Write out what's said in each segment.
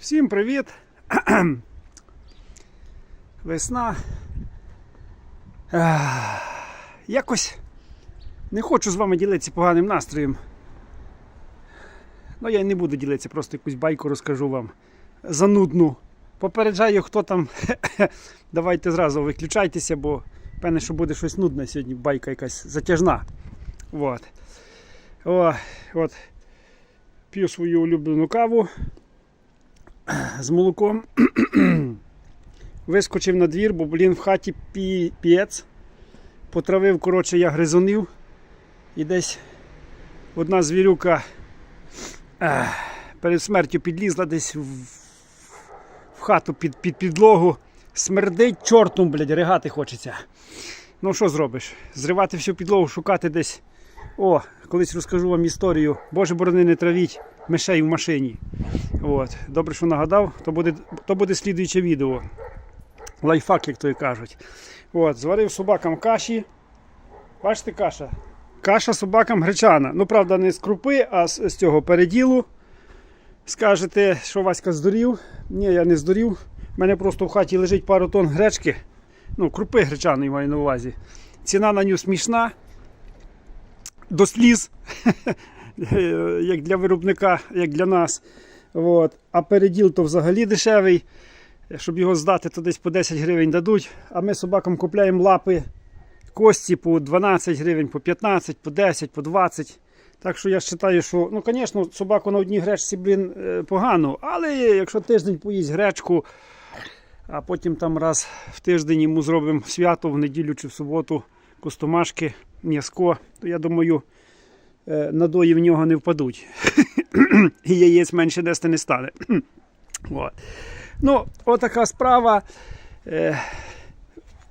Всім привіт! Весна. Якось не хочу з вами ділитися поганим настроєм. Ну, я не буду ділитися, просто якусь байку розкажу вам. Занудну. Попереджаю, хто там. Давайте зразу виключайтеся, бо певне, що буде щось нудне сьогодні, байка якась затяжна. От. О, от. П'ю свою улюблену каву з молоком. Вискочив на двір, бо, блін, в хаті пі... пієць. Потравив, коротше, я гризунив. І десь одна звірюка перед смертю підлізла десь в, в хату під, під підлогу. Смердить чортом, блядь, ригати хочеться. Ну що зробиш? Зривати всю підлогу, шукати десь. О, колись розкажу вам історію. Боже борони не травіть мишей в машині. От. Добре, що нагадав, то буде, то буде слідуюче відео. Лайфхак, як то і кажуть. От, зварив собакам каші. Бачите, каша? Каша собакам гречана. Ну, правда, не з крупи, а з, з цього переділу. Скажете, що Васька здурів. Ні, я не здурів. У мене просто в хаті лежить пару тонн гречки. Ну, крупи гречаної маю на увазі. Ціна на нього смішна. До сліз. як для виробника, як для нас. От. А переділ то взагалі дешевий. Щоб його здати, то десь по 10 гривень дадуть. А ми собакам купляємо лапи кості по 12 гривень, по 15, по 10, по 20. Так що я вважаю, що, ну, звісно, собаку на одній гречці, блін, е, погано. Але якщо тиждень поїсть гречку, а потім там раз в тиждень йому зробимо свято в неділю чи в суботу костомашки, м'яско, то я думаю, е, надої в нього не впадуть. І яєць менше нести не стане. От. Ну, отака справа. Е,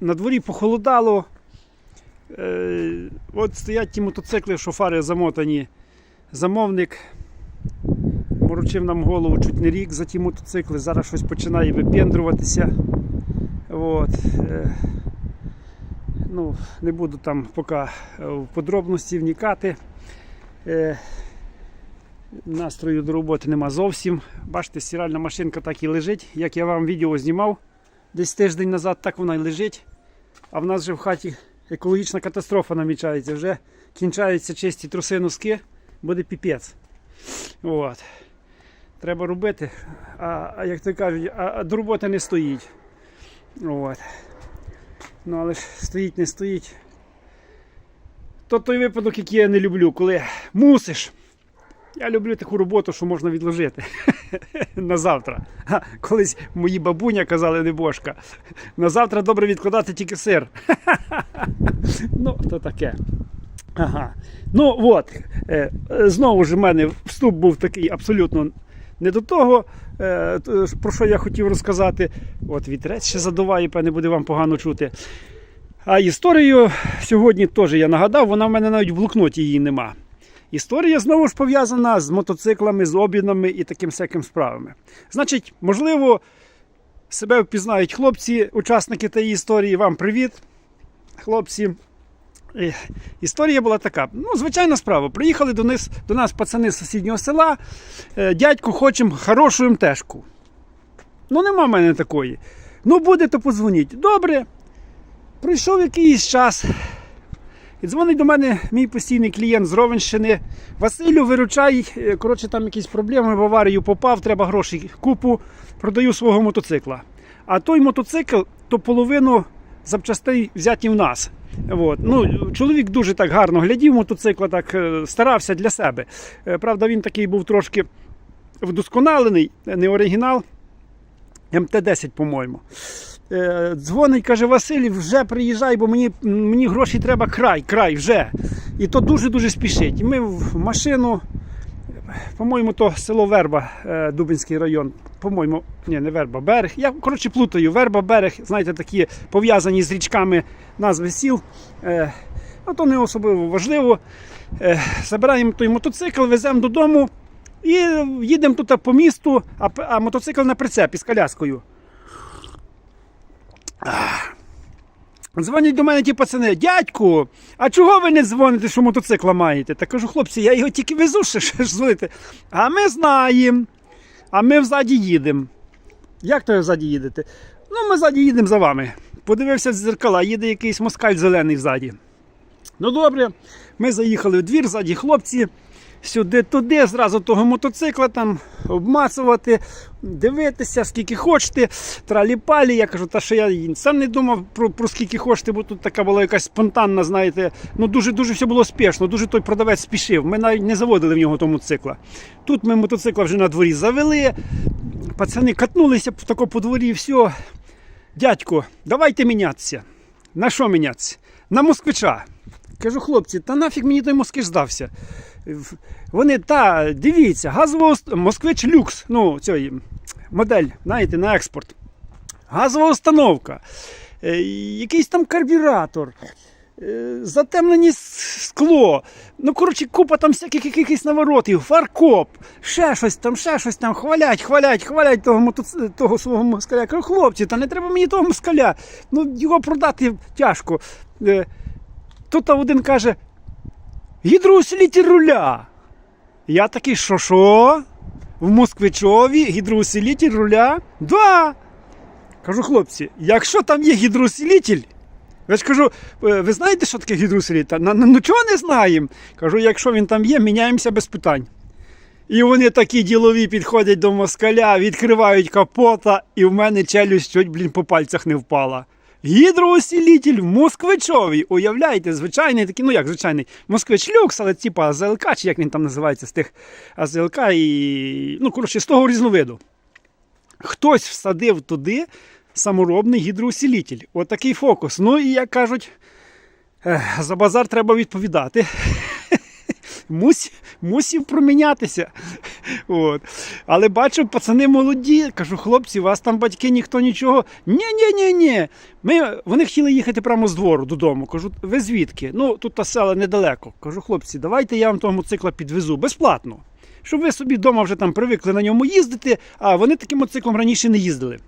на дворі похолодало. Е, от стоять ті мотоцикли, шофари замотані. Замовник морочив нам голову чуть не рік за ті мотоцикли. Зараз щось починає випендруватися. От. Е, ну, не буду там поки в подробності вникати. Е, Настрою до роботи нема зовсім. Бачите, стиральна машинка так і лежить. Як я вам відео знімав десь тиждень назад, так вона і лежить. А в нас вже в хаті екологічна катастрофа намічається. Вже кінчаються чисті труси носки, буде піпець. От. Треба робити. А, а як то кажуть, а, а до роботи не стоїть. От. Ну але ж стоїть, не стоїть. То той випадок, який я не люблю, коли мусиш. Я люблю таку роботу, що можна відложити на завтра. Колись мої бабуня казали небожка. На завтра добре відкладати тільки сир. ну, то таке. Ага. Ну от, е, е, знову ж в мене вступ був такий абсолютно не до того, е, про що я хотів розказати. От вітрець ще задуває, певне, буде вам погано чути. А історію сьогодні теж я нагадав, вона в мене навіть в блокноті її нема. Історія знову ж пов'язана з мотоциклами, з обмінами і таким всяким справами. Значить, можливо, себе впізнають хлопці, учасники тієї історії. Вам привіт, хлопці. Е, Історія була така. Ну, звичайна справа. Приїхали до нас, до нас пацани з сусіднього села. Е, Дядьку, хочемо хорошу МТшку. Ну, нема в мене такої. Ну, буде, то подзвоніть. Добре. Пройшов якийсь час. І дзвонить до мене мій постійний клієнт з Ровенщини. Василю, виручай, е, коротше, там якісь проблеми, в аварію попав, треба грошей купу, продаю свого мотоцикла. А той мотоцикл, то половину запчастей взяті в нас. От. Ну, чоловік дуже так гарно глядів мотоцикла, так е, старався для себе. Е, Правда, він такий був трошки вдосконалений, не оригінал. МТ-10, по-моєму. Е, Дзвонить, каже, Василь, вже приїжджай, бо мені, мені гроші треба край, край вже. І то дуже-дуже спішить. Ми в машину, по-моєму, то село Верба, е, Дубинський район. По-моєму, ні, не Верба, берег. Я коротше плутаю. Верба, берег, знаєте, такі пов'язані з річками назви сіл. Ну, то не особливо важливо. Е, Забираємо той мотоцикл, веземо додому і їдемо тут по місту, а мотоцикл на прицепі з коляскою. Дзвонять до мене ті пацани, дядьку, а чого ви не дзвоните, що мотоцикла маєте? Та кажу, хлопці, я його тільки везу, ще, ж дзвоните. А ми знаємо. а ми взаді їдемо. Як то ви взаді їдете? Ну, ми ззаді їдемо за вами. Подивився з дзеркала, їде якийсь москаль зелений ззаді. Ну добре, ми заїхали в двір, ззаді хлопці. Сюди туди, зразу того мотоцикла там обмацувати, дивитися, скільки хочете. Тралі-палі. Я кажу, та що я сам не думав про, про скільки хочете, бо тут така була якась спонтанна, знаєте. Ну дуже дуже все було спішно, дуже той продавець спішив. Ми навіть не заводили в нього того мотоцикла. Тут ми мотоцикла вже на дворі завели. Пацани катнулися тако по дворі, все. Дядько, давайте мінятися. На що мінятися? На москвича. Кажу, хлопці, та нафіг мені той москвич здався. Вони, та, дивіться, газова москвич люкс, ну, цей модель, знаєте, на експорт. Газова установка, е, якийсь там карбюратор, е, затемнені скло. Ну, коротше, купа там всяких якихось наворотів, фаркоп, ще щось там, ще щось там, хвалять, хвалять, хвалять того, того свого москаля. Кажу, хлопці, та не треба мені того москаля. Ну, його продати тяжко. Е, Тут один каже: гідроусилитель руля. Я такий, що що? В Москвичові гідроусилитель руля? Да. Кажу, хлопці, якщо там є гідроусилитель, я ж кажу, «Е, ви знаєте, що таке гідроусилитель? Ну, ну чого не знаємо? Кажу, якщо він там є, міняємося без питань. І вони такі ділові підходять до москаля, відкривають капота, і в мене челюсть чуть, блін, по пальцях не впала. Гідроусилитель москвичовий. Уявляєте, звичайний такий, ну як звичайний, москвич люкс, але типа АЗЛК, чи як він там називається, з тих АЗЛК і. Ну, коротше, з того різновиду. Хтось всадив туди саморобний гідроусилитель. Отакий фокус. Ну і як кажуть, за базар треба відповідати. Мусь, мусів промінятися. От. Але бачу, пацани молоді. Кажу, хлопці, вас там батьки ніхто нічого. Ні, ні, ні, ні. Ми, вони хотіли їхати прямо з двору додому. Кажу, ви звідки? Ну, тут та села недалеко. Кажу, хлопці, давайте я вам того мотоцикла підвезу безплатно. Щоб ви собі вдома вже там привикли на ньому їздити, а вони таким мотоциклом раніше не їздили.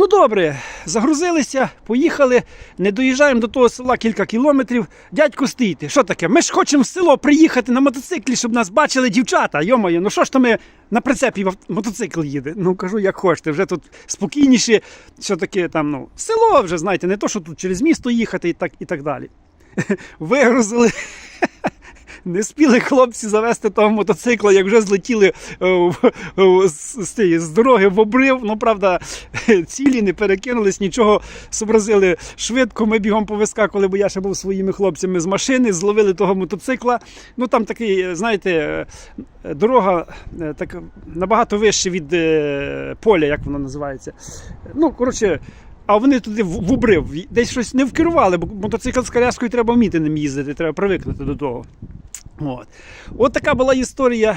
Ну добре, загрузилися, поїхали, не доїжджаємо до того села кілька кілометрів. Дядько стійте, що таке? Ми ж хочемо в село приїхати на мотоциклі, щоб нас бачили дівчата. Йомоє, ну що ж то ми на прицепі мотоцикл їде? Ну кажу, як хочете, вже тут спокійніше, що таке там, ну, село вже, знаєте, не то, що тут через місто їхати і так, і так далі. Вигрузили. Не спіли хлопці завести того мотоцикла, як вже злетіли е, в- з, дороги в обрив. Ну, правда, цілі не перекинулись, нічого зобразили швидко. Ми бігом повискакували, бо я ще був своїми хлопцями з машини, зловили того мотоцикла. Ну там такий, е, знаєте, е, дорога е, так набагато вище від е, поля, як воно називається. Ну, коротше. А вони туди в обрив, десь щось не вкерували, бо мотоцикл з коляскою треба вміти ним їздити, треба привикнути до того. От. От така була історія.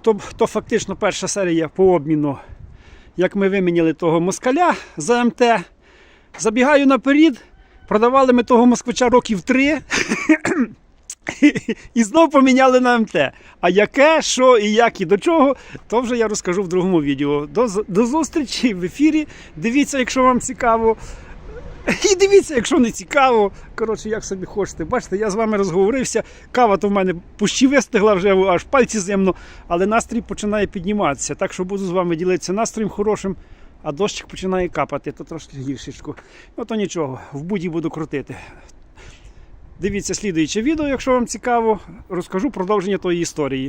То, то фактично перша серія по обміну, як ми виміняли того москаля за МТ. Забігаю наперед, продавали ми того москвича років три. І знов поміняли на МТ. А яке, що і як, і до чого, то вже я розкажу в другому відео. До, до зустрічі в ефірі. Дивіться, якщо вам цікаво. І дивіться, якщо не цікаво. Коротше, як собі хочете. Бачите, я з вами розговорився. Кава то в мене пущі вистигла вже аж пальці земно, але настрій починає підніматися. Так що буду з вами ділитися настроєм хорошим, а дощик починає капати, то трошки гіршечку. Ну то нічого, в буді буду крутити. Дивіться слідуюче відео, якщо вам цікаво, розкажу продовження тої історії.